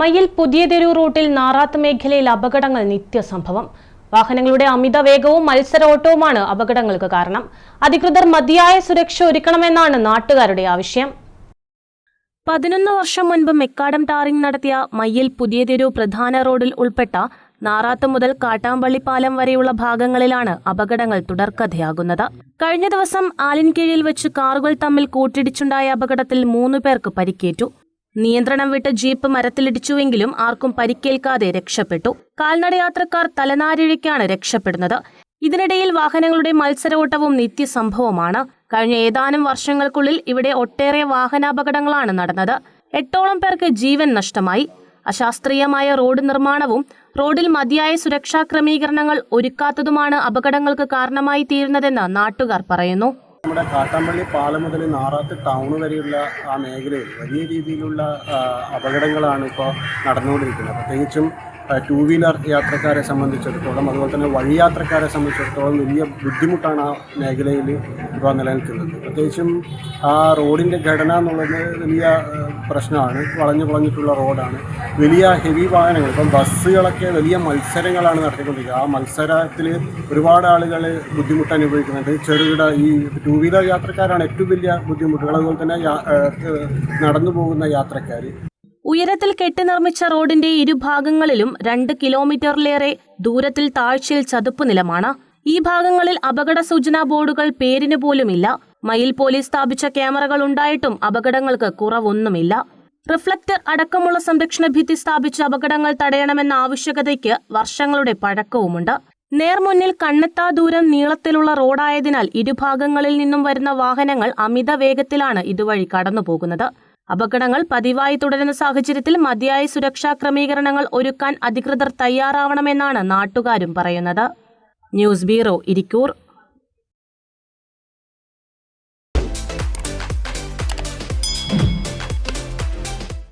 മയ്യിൽ പുതിയ തെരു റൂട്ടിൽ നാറാത്ത് മേഖലയിൽ അപകടങ്ങൾ നിത്യസംഭവം. വാഹനങ്ങളുടെ അമിത വേഗവും മത്സര ഓട്ടവുമാണ് അപകടങ്ങൾക്ക് കാരണം. അധികൃതർ മതിയായ സുരക്ഷ ഒരുക്കണമെന്നാണ് നാട്ടുകാരുടെ ആവശ്യം. പതിനൊന്ന് വർഷം മുൻപ് മെക്കാടം ടാറിംഗ് നടത്തിയ മയ്യിൽ പുതിയ തെരു പ്രധാന റോഡിൽ ഉൾപ്പെട്ട നാറാത്ത് മുതൽ കാട്ടാമ്പള്ളി പാലം വരെയുള്ള ഭാഗങ്ങളിലാണ് അപകടങ്ങൾ തുടർക്കഥയാകുന്നത്. കഴിഞ്ഞ ദിവസം ആലിൻകീഴിൽ വെച്ച് കാറുകൾ തമ്മിൽ കൂട്ടിടിച്ചുണ്ടായ അപകടത്തിൽ മൂന്നു പേർക്ക് പരിക്കേറ്റു. നിയന്ത്രണം വിട്ട ജീപ്പ് മരത്തിലിടിച്ചുവെങ്കിലും ആർക്കും പരിക്കേൽക്കാതെ രക്ഷപ്പെട്ടു. കാൽനടയാത്രക്കാർ തലനാരിഴയ്ക്കാണ് രക്ഷപ്പെടുന്നത്. ഇതിനിടയിൽ വാഹനങ്ങളുടെ മത്സരോട്ടവും നിത്യസംഭവമാണ്. കഴിഞ്ഞ ഏതാനും വർഷങ്ങൾക്കുള്ളിൽ ഇവിടെ ഒട്ടേറെ വാഹനാപകടങ്ങളാണ് നടന്നത്. എട്ടോളം പേർക്ക് ജീവൻ നഷ്ടമായി. അശാസ്ത്രീയമായ റോഡ് നിർമ്മാണവും റോഡിൽ മതിയായ സുരക്ഷാ ക്രമീകരണങ്ങൾ ഒരുക്കാത്തതുമാണ് അപകടങ്ങൾക്ക് കാരണമായി തീരുന്നതെന്ന് നാട്ടുകാർ പറയുന്നു. നമ്മുടെ കാട്ടാമ്പള്ളി പാലം മുതൽ നാറാത്ത് ടൗൺ വരെയുള്ള ആ മേഖലയിൽ വലിയ രീതിയിലുള്ള അപകടങ്ങളാണ് ഇപ്പോൾ നടന്നുകൊണ്ടിരിക്കുന്നത്. പ്രത്യേകിച്ചും ടൂ വീലർ യാത്രക്കാരെ സംബന്ധിച്ചിടത്തോളം അതുപോലെ തന്നെ വഴിയാത്രക്കാരെ സംബന്ധിച്ചിടത്തോളം വലിയ ബുദ്ധിമുട്ടാണ് ആ മേഖലയിൽ ഇപ്പോൾ നിലനിൽക്കുന്നത്. പ്രത്യേകിച്ചും ആ റോഡിന്റെ ഘടന എന്നുള്ളത് വലിയ പ്രശ്നമാണ്. വളഞ്ഞു വളഞ്ഞിട്ടുള്ള റോഡാണ്. വലിയ ഹെവി വാഹനങ്ങൾ ഇപ്പം ബസ്സുകളൊക്കെ വലിയ മത്സരങ്ങളാണ് നടത്തിക്കൊണ്ടിരിക്കുന്നത്. ആ മത്സരത്തിൽ ഒരുപാട് ആളുകൾ ബുദ്ധിമുട്ട് അനുഭവിക്കുന്നുണ്ട്. ചെറുകിട ഈ ടു വീലർ യാത്രക്കാരാണ് ഏറ്റവും വലിയ ബുദ്ധിമുട്ടുകൾ. അതുപോലെ തന്നെ നടന്നു പോകുന്ന യാത്രക്കാർ. ഉയരത്തിൽ കെട്ടി നിർമ്മിച്ച റോഡിന്റെ ഇരുഭാഗങ്ങളിലും രണ്ട് കിലോമീറ്ററിലേറെ ദൂരത്തിൽ താഴ്ചയിൽ ചതുപ്പ് നിലമാണ്. ഈ ഭാഗങ്ങളിൽ അപകട സൂചനാ ബോർഡുകൾ പേരിന് പോലുമില്ല. മയിൽ പോലീസ് സ്ഥാപിച്ച ക്യാമറകൾ ഉണ്ടായിട്ടും അപകടങ്ങൾക്ക് കുറവൊന്നുമില്ല. റിഫ്ലക്ടർ അടക്കമുള്ള സംരക്ഷണ ഭിത്തി സ്ഥാപിച്ച് അപകടങ്ങൾ തടയണമെന്ന ആവശ്യകതയ്ക്ക് വർഷങ്ങളുടെ പഴക്കവുമുണ്ട്. നേർമുന്നിൽ കണ്ണെത്താ ദൂരം നീളത്തിലുള്ള റോഡായതിനാൽ ഇരുഭാഗങ്ങളിൽ നിന്നും വരുന്ന വാഹനങ്ങൾ അമിത വേഗത്തിലാണ് ഇതുവഴി കടന്നുപോകുന്നത്. അപകടങ്ങൾ പതിവായി തുടരുന്ന സാഹചര്യത്തിൽ മതിയായ സുരക്ഷാ ക്രമീകരണങ്ങൾ ഒരുക്കാൻ അധികൃതർ തയ്യാറാവണമെന്നാണ് നാട്ടുകാരും പറയുന്നത്. News bureau Irikkur.